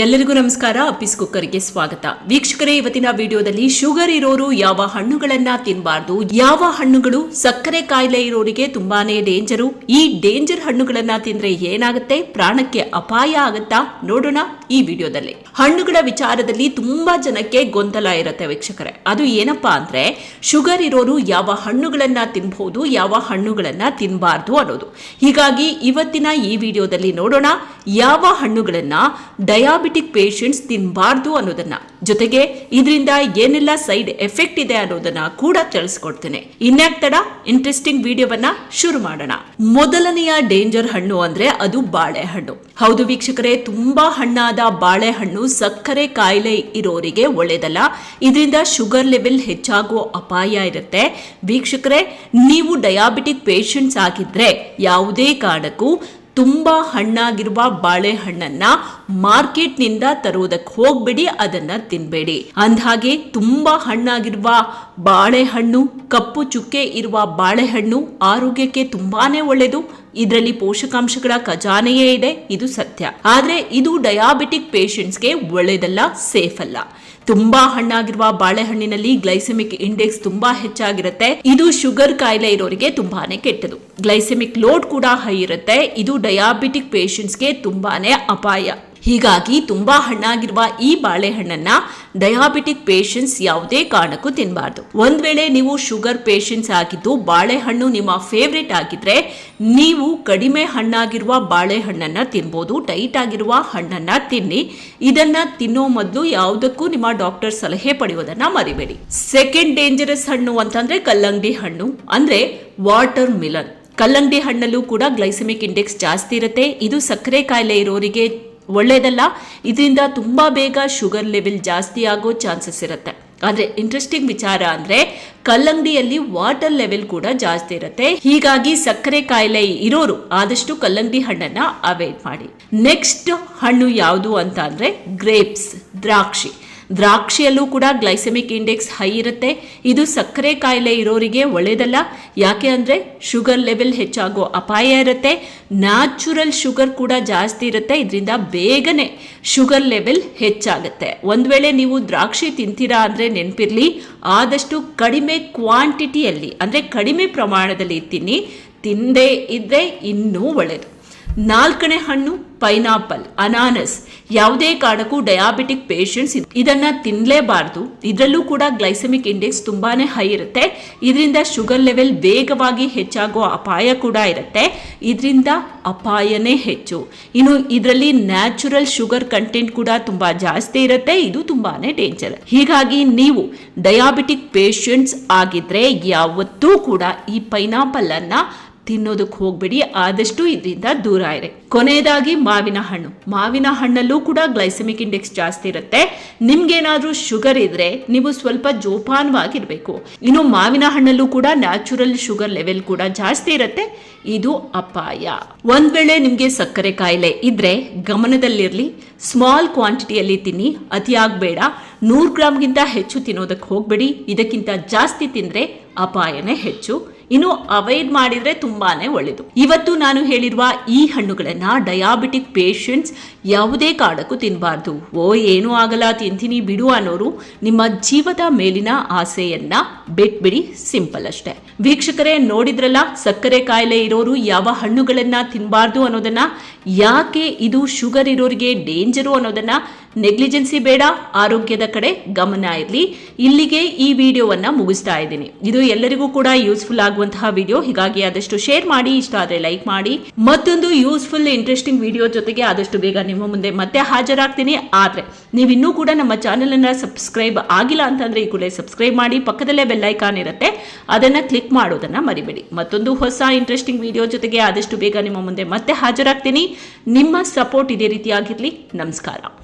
ಎಲ್ಲರಿಗೂ ನಮಸ್ಕಾರ. ಅಪ್ಪಿಸ್ ಕುಕ್ಕರ್ಗೆ ಸ್ವಾಗತ. ವೀಕ್ಷಕರೇ, ಇವತ್ತಿನ ವಿಡಿಯೋದಲ್ಲಿ ಶುಗರ್ ಇರೋರು ಯಾವ ಹಣ್ಣುಗಳನ್ನ ತಿನ್ನಬಾರ್ದು ಯಾವ ಹಣ್ಣುಗಳು ಸಕ್ಕರೆ ಕಾಯಿಲೆ ಇರೋರಿಗೆ ತುಂಬಾನೇ ಡೇಂಜರು, ಈ ಡೇಂಜರ್ ಹಣ್ಣುಗಳನ್ನ ತಿಂದ್ರೆ ಏನಾಗುತ್ತೆ, ಪ್ರಾಣಕ್ಕೆ ಅಪಾಯ ಆಗುತ್ತಾ ನೋಡೋಣ. ಈ ವಿಡಿಯೋದಲ್ಲಿ. ಹಣ್ಣುಗಳ ವಿಚಾರದಲ್ಲಿ ತುಂಬಾ ಜನಕ್ಕೆ ಗೊಂದಲ ಇರುತ್ತೆ ವೀಕ್ಷಕರೇ. ಅದು ಏನಪ್ಪಾ ಅಂದ್ರೆ, ಶುಗರ್ ಇರೋರು ಯಾವ ಹಣ್ಣುಗಳನ್ನ ತಿನ್ಬಹುದು, ಯಾವ ಹಣ್ಣುಗಳನ್ನ ತಿನ್ನಬಾರ್ದು ಅನ್ನೋದು. ಹೀಗಾಗಿ ಇವತ್ತಿನ ಈ ವಿಡಿಯೋದಲ್ಲಿ ನೋಡೋಣ, ಯಾವ ಹಣ್ಣುಗಳನ್ನ ಡಯಾಬಿಟಿಕ್ ಪೇಷಂಟ್ಸ್ ತಿನ್ನಬಾರ್ದು ಅನ್ನೋದನ್ನ. ಜೊತೆಗೆ ಇದರಿಂದ ಏನೆಲ್ಲ ಸೈಡ್ ಎಫೆಕ್ಟ್ ಇದೆ ಅನ್ನೋದನ್ನ ಕೂಡ ತಿಳಿಸ್ಕೊಡ್ತೇನೆ. ಇನ್ಯಾಕ್ ತಡ ಇಂಟ್ರೆಸ್ಟಿಂಗ್ ವಿಡಿಯೋವನ್ನ ಶುರು ಮಾಡೋಣ. ಮೊದಲನೆಯ ಡೇಂಜರ್ ಹಣ್ಣು ಅಂದ್ರೆ ಅದು ಬಾಳೆಹಣ್ಣು. ಹೌದು ವೀಕ್ಷಕರೇ, ತುಂಬಾ ಹಣ್ಣಾದ ಬಾಳೆಹಣ್ಣು, ಸಕ್ಕರೆ ಕಾಯಿಲೆ ಇರೋರಿಗೆ ಒಳ್ಳೇದಲ್ಲ. ಇದರಿಂದ ಶುಗರ್ ಲೆವೆಲ್ ಹೆಚ್ಚಾಗುವ ಅಪಾಯ ಇರುತ್ತೆ. ವೀಕ್ಷಕರೇ, ನೀವು ಡಯಾಬಿಟಿಕ್ ಪೇಷಂಟ್ಸ್ ಆಗಿದ್ರೆ ಯಾವುದೇ ಕಾರಣಕ್ಕೂ ತುಂಬಾ ಹಣ್ಣಾಗಿರುವ ಬಾಳೆಹಣ್ಣನ್ನ ಮಾರ್ಕೆಟ್ನಿಂದ ತರುವುದಕ್ಕೆ ಹೋಗ್ಬೇಡಿ, ಅದನ್ನ ತಿನ್ಬೇಡಿ. ಅಂದ್ಹಾಗೆ ತುಂಬಾ ಹಣ್ಣಾಗಿರುವ ಬಾಳೆಹಣ್ಣು, ಕಪ್ಪು ಚುಕ್ಕೆ ಇರುವ ಬಾಳೆಹಣ್ಣು ಆರೋಗ್ಯಕ್ಕೆ ತುಂಬಾನೇ ಒಳ್ಳೆಯದು ಇದರಲ್ಲಿ ಪೋಷಕಾಂಶಗಳ ಖಜಾನೆಯೇ ಇದೆ, ಇದು ಸತ್ಯ. ಆದರೆ ಇದು ಡಯಾಬಿಟಿಕ್ ಪೇಷಂಟ್ಸ್ಗೆ ಒಳ್ಳೆಯದಲ್ಲ ಸೇಫ್ ಅಲ್ಲ. ತುಂಬಾ ಹಣ್ಣಾಗಿರುವ ಬಾಳೆಹಣ್ಣಿನಲ್ಲಿ ಗ್ಲೈಸೆಮಿಕ್ ಇಂಡೆಕ್ಸ್ ತುಂಬಾ ಹೆಚ್ಚಾಗಿರುತ್ತೆ. ಇದು ಶುಗರ್ ಕಾಯಿಲೆ ಇರೋರಿಗೆ ತುಂಬಾನೇ ಕೆಟ್ಟದು. ಗ್ಲೈಸೆಮಿಕ್ ಲೋಡ್ ಕೂಡ ಹೈ ಇರುತ್ತೆ. ಇದು ಡಯಾಬಿಟಿಕ್ ಪೇಷಂಟ್ಸ್ಗೆ ತುಂಬಾನೇ ಅಪಾಯ. ಹೀಗಾಗಿ ತುಂಬಾ ಹಣ್ಣಾಗಿರುವ ಈ ಬಾಳೆಹಣ್ಣನ್ನ ಡಯಾಬಿಟಿಕ್ ಪೇಷಂಟ್ಸ್ ಯಾವುದೇ ಕಾರಣಕ್ಕೂ ತಿನ್ನಬಾರ್ದು ಒಂದ್ ವೇಳೆ ನೀವು ಶುಗರ್ ಪೇಷಂಟ್ಸ್ ಆಗಿದ್ದು ಬಾಳೆಹಣ್ಣು ನಿಮ್ಮ ಫೇವ್ರೆಟ್ ಆಗಿದ್ರೆ ನೀವು ಕಡಿಮೆ ಹಣ್ಣಾಗಿರುವ ಬಾಳೆಹಣ್ಣನ್ನ ತಿನ್ಬೋದು ಟೈಟ್ ಆಗಿರುವ ಹಣ್ಣನ್ನ ತಿನ್ನಿ. ಇದನ್ನ ತಿನ್ನೋ ಮೊದಲು ಯಾವುದಕ್ಕೂ ನಿಮ್ಮ ಡಾಕ್ಟರ್ ಸಲಹೆ ಪಡೆಯೋದನ್ನ ಮರಿಬೇಡಿ. ಸೆಕೆಂಡ್ ಡೇಂಜರಸ್ ಹಣ್ಣು ಅಂತಂದ್ರೆ ಕಲ್ಲಂಗಡಿ ಹಣ್ಣು, ಅಂದ್ರೆ ವಾಟರ್ ಮಿಲನ್ ಕಲ್ಲಂಗಡಿ ಹಣ್ಣಲ್ಲೂ ಕೂಡ ಗ್ಲೈಸೆಮಿಕ್ ಇಂಡೆಕ್ಸ್ ಜಾಸ್ತಿ ಇರುತ್ತೆ. ಇದು ಸಕ್ಕರೆ ಕಾಯಿಲೆ ಇರೋರಿಗೆ ಒಳ್ಳೆಯದಲ್ಲ ಇದರಿಂದ ತುಂಬ ಬೇಗ ಶುಗರ್ ಲೆವೆಲ್ ಜಾಸ್ತಿ ಆಗೋ ಚಾನ್ಸಸ್ ಇರುತ್ತೆ. ಆದರೆ ಇಂಟ್ರೆಸ್ಟಿಂಗ್ ವಿಚಾರ ಅಂದರೆ ಕಲ್ಲಂಗಡಿಯಲ್ಲಿ ವಾಟರ್ ಲೆವೆಲ್ ಕೂಡ ಜಾಸ್ತಿ ಇರುತ್ತೆ. ಹೀಗಾಗಿ ಸಕ್ಕರೆ ಕಾಯಿಲೆ ಇರೋರು ಆದಷ್ಟು ಕಲ್ಲಂಗಡಿ ಹಣ್ಣನ್ನು ಅವಾಯ್ಡ್ ಮಾಡಿ. ನೆಕ್ಸ್ಟ್ ಹಣ್ಣು ಯಾವುದು ಅಂತ ಅಂದರೆ ಗ್ರೇಪ್ಸ್ ದ್ರಾಕ್ಷಿ. ದ್ರಾಕ್ಷಿಯಲ್ಲೂ ಕೂಡ ಗ್ಲೈಸೆಮಿಕ್ ಇಂಡೆಕ್ಸ್ ಹೈ ಇರುತ್ತೆ. ಇದು ಸಕ್ಕರೆ ಕಾಯಿಲೆ ಇರೋರಿಗೆ ಒಳ್ಳೆಯದಲ್ಲ ಯಾಕೆ ಅಂದರೆ ಶುಗರ್ ಲೆವೆಲ್ ಹೆಚ್ಚಾಗೋ ಅಪಾಯ ಇರುತ್ತೆ. ನ್ಯಾಚುರಲ್ ಶುಗರ್ ಕೂಡ ಜಾಸ್ತಿ ಇರುತ್ತೆ. ಇದರಿಂದ ಬೇಗನೆ ಶುಗರ್ ಲೆವೆಲ್ ಹೆಚ್ಚಾಗುತ್ತೆ. ಒಂದು ವೇಳೆ ನೀವು ದ್ರಾಕ್ಷಿ ತಿಂತೀರಾ ಅಂದರೆ ನೆನಪಿರಲಿ. ಆದಷ್ಟು ಕಡಿಮೆ ಕ್ವಾಂಟಿಟಿಯಲ್ಲಿ, ಅಂದರೆ ಕಡಿಮೆ ಪ್ರಮಾಣದಲ್ಲಿ ತಿನ್ನಿ. ತಿಂದೇ ಇದ್ದರೆ ಇನ್ನೂ ಒಳ್ಳೆಯದು ನಾಲ್ಕನೇ ಹಣ್ಣು ಪೈನಾಪಲ್, ಅನಾನಸ್, ಯಾವುದೇ ಕಾರಣಕ್ಕೂ ಡಯಾಬಿಟಿಕ್ ಪೇಷಂಟ್ಸ್ ಇದನ್ನ ತಿನ್ನಲೇಬಾರ್ದು ಇದರಲ್ಲೂ ಕೂಡ ಗ್ಲೈಸೆಮಿಕ್ ಇಂಡೆಕ್ಸ್ ತುಂಬಾನೇ ಹೈ ಇರುತ್ತೆ. ಇದರಿಂದ ಶುಗರ್ ಲೆವೆಲ್ ವೇಗವಾಗಿ ಹೆಚ್ಚಾಗುವ ಅಪಾಯ ಕೂಡ ಇರುತ್ತೆ. ಇದರಿಂದ ಅಪಾಯನೇ ಹೆಚ್ಚು. ಇನ್ನು ಇದರಲ್ಲಿ ನ್ಯಾಚುರಲ್ ಶುಗರ್ ಕಂಟೆಂಟ್ ಕೂಡ ತುಂಬಾ ಜಾಸ್ತಿ ಇರುತ್ತೆ. ಇದು ತುಂಬಾನೇ ಡೇಂಜರ್ ಹೀಗಾಗಿ ನೀವು ಡಯಾಬಿಟಿಕ್ ಪೇಷಂಟ್ಸ್ ಆಗಿದ್ರೆ ಯಾವತ್ತೂ ಕೂಡ ಈ ಪೈನಾಪಲ್ ಅನ್ನ ತಿನ್ನೋದಕ್ಕೆ ಹೋಗ್ಬೇಡಿ, ಆದಷ್ಟು ಇದರಿಂದ ದೂರ ಇರಿ. ಕೊನೆಯದಾಗಿ ಮಾವಿನ ಹಣ್ಣು. ಮಾವಿನ ಹಣ್ಣಲ್ಲೂ ಕೂಡ ಗ್ಲೈಸೆಮಿಕ್ ಇಂಡೆಕ್ಸ್ ಜಾಸ್ತಿ ಇರುತ್ತೆ. ನಿಮ್ಗೇನಾದ್ರೂ ಶುಗರ್ ಇದ್ರೆ ನೀವು ಸ್ವಲ್ಪ ಜೋಪಾನವಾಗಿರ್ಬೇಕು. ಇನ್ನು ಮಾವಿನ ಹಣ್ಣಲ್ಲೂ ಕೂಡ ನ್ಯಾಚುರಲ್ ಶುಗರ್ ಲೆವೆಲ್ ಕೂಡ ಜಾಸ್ತಿ ಇರುತ್ತೆ. ಇದು ಅಪಾಯ. ಒಂದ್ ವೇಳೆ ನಿಮ್ಗೆ ಸಕ್ಕರೆ ಕಾಯಿಲೆ ಇದ್ರೆ ಗಮನದಲ್ಲಿರಲಿ. ಸ್ಮಾಲ್ ಕ್ವಾಂಟಿಟಿಯಲ್ಲಿ ತಿನ್ನಿ, ಅತಿಯಾಗಬೇಡ. ನೂರು ಗ್ರಾಮ್ಗಿಂತ ಹೆಚ್ಚು ತಿನ್ನೋದಕ್ಕೆ ಹೋಗ್ಬೇಡಿ. ಇದಕ್ಕಿಂತ ಜಾಸ್ತಿ ತಿಂದ್ರೆ ಅಪಾಯನೇ ಹೆಚ್ಚು. ಇನ್ನು ಅವಾಯ್ಡ್ ಮಾಡಿದ್ರೆ ತುಂಬಾನೇ ಒಳ್ಳೆಯದು ಇವತ್ತು ನಾನು ಹೇಳಿರುವ ಈ ಹಣ್ಣುಗಳನ್ನ ಡಯಾಬಿಟಿಕ್ ಪೇಷಂಟ್ಸ್ ಯಾವುದೇ ಕಾಡಕ್ಕೂ ತಿನ್ನಬಾರ್ದು ಓ, ಏನೂ ಆಗಲ್ಲ, ತಿಂತೀನಿ ಬಿಡು ಅನ್ನೋರು ನಿಮ್ಮ ಜೀವದ ಮೇಲಿನ ಆಸೆಯನ್ನ ಬಿಟ್ಬಿಡಿ, ಸಿಂಪಲ್ ಅಷ್ಟೇ. ವೀಕ್ಷಕರೇ, ನೋಡಿದ್ರಲ್ಲ, ಸಕ್ಕರೆ ಕಾಯಿಲೆ ಇರೋರು ಯಾವ ಹಣ್ಣುಗಳನ್ನ ತಿನ್ನಬಾರ್ದು ಅನ್ನೋದನ್ನ? ಯಾಕೆ ಇದು ಶುಗರ್ ಇರೋರಿಗೆ ಡೇಂಜರು ಅನ್ನೋದನ್ನ ನೆಗ್ಲಿಜೆನ್ಸಿ ಬೇಡ, ಆರೋಗ್ಯದ ಕಡೆ ಗಮನ ಇರಲಿ. ಇಲ್ಲಿಗೆ ಈ ವಿಡಿಯೋವನ್ನು ಮುಗಿಸ್ತಾ ಇದ್ದೀನಿ. ಇದು ಎಲ್ಲರಿಗೂ ಕೂಡ ಯೂಸ್ಫುಲ್ ಆಗುವಂತಹ ವಿಡಿಯೋ. ಹೀಗಾಗಿ ಆದಷ್ಟು ಶೇರ್ ಮಾಡಿ, ಇಷ್ಟ ಆದರೆ ಲೈಕ್ ಮಾಡಿ. ಮತ್ತೊಂದು ಯೂಸ್ಫುಲ್ ಇಂಟ್ರೆಸ್ಟಿಂಗ್ ವಿಡಿಯೋ ಜೊತೆಗೆ ಆದಷ್ಟು ಬೇಗ ನಿಮ್ಮ ಮುಂದೆ ಮತ್ತೆ ಹಾಜರಾಗ್ತೀನಿ. ಆದರೆ ನೀವು ಇನ್ನೂ ಕೂಡ ನಮ್ಮ ಚಾನೆಲ್ ಅನ್ನ ಸಬ್ಸ್ಕ್ರೈಬ್ ಆಗಿಲ್ಲ ಅಂತಂದ್ರೆ ಈ ಕೂಡಲೇ ಸಬ್ಸ್ಕ್ರೈಬ್ ಮಾಡಿ. ಪಕ್ಕದಲ್ಲೇ ಬೆಲ್ ಐಕಾನ್ ಇರುತ್ತೆ. ಅದನ್ನ ಕ್ಲಿಕ್ ಮಾಡೋದನ್ನ ಮರಿಬೇಡಿ. ಮತ್ತೊಂದು ಹೊಸ ಇಂಟ್ರೆಸ್ಟಿಂಗ್ ವಿಡಿಯೋ ಜೊತೆಗೆ ಆದಷ್ಟು ಬೇಗ ನಿಮ್ಮ ಮುಂದೆ ಮತ್ತೆ ಹಾಜರಾಗ್ತೀನಿ. ನಿಮ್ಮ ಸಪೋರ್ಟ್ ಇದೇ ರೀತಿಯಾಗಿರಲಿ. ನಮಸ್ಕಾರ.